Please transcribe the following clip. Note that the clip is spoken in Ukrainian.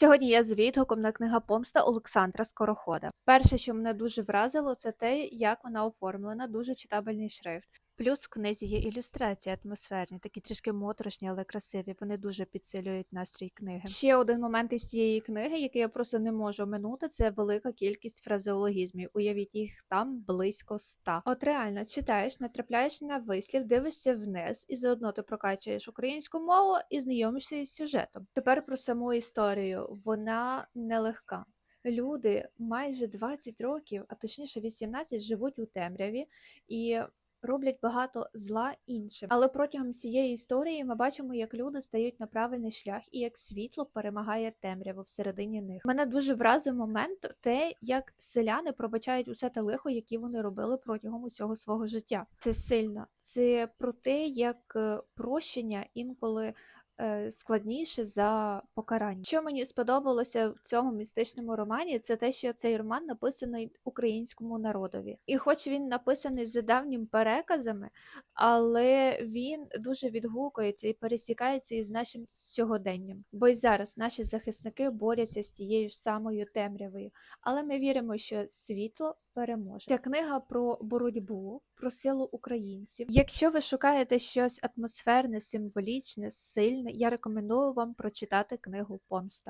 Сьогодні я з відгуком на книга Помста Олександра Скорохода. Перше, що мене дуже вразило, це те, як вона оформлена, дуже читабельний шрифт. Плюс в книзі є ілюстрації атмосферні, такі трішки моторошні, але красиві. Вони дуже підсилюють настрій книги. Ще один момент із цієї книги, який я просто не можу минути, це велика кількість фразеологізмів. Уявіть їх там близько ста. От реально читаєш, натрапляєш на вислів, дивишся вниз, і заодно ти прокачуєш українську мову і знайомишся із сюжетом. Тепер про саму історію. Вона нелегка. Люди майже 20 років, а точніше 18, живуть у темряві і роблять багато зла іншим. Але протягом цієї історії ми бачимо, як люди стають на правильний шлях і як світло перемагає темряву всередині них. Мене дуже вразив момент те, як селяни пробачають усе те лихо, яке вони робили протягом усього свого життя. Це сильно. Це про те, як е, прощення інколи складніше за покарання. Що мені сподобалося в цьому містичному романі, це те, що цей роман написаний українському народові. І хоч він написаний за давніми переказами, але він дуже відгукується і пересікається із нашим сьогоденням. Бо й зараз наші захисники борються з тією ж самою темрявою. Але ми віримо, що світло переможе. Ця книга про боротьбу, про силу українців. Якщо ви шукаєте щось атмосферне, символічне, сильне, я рекомендую вам прочитати книгу Помста.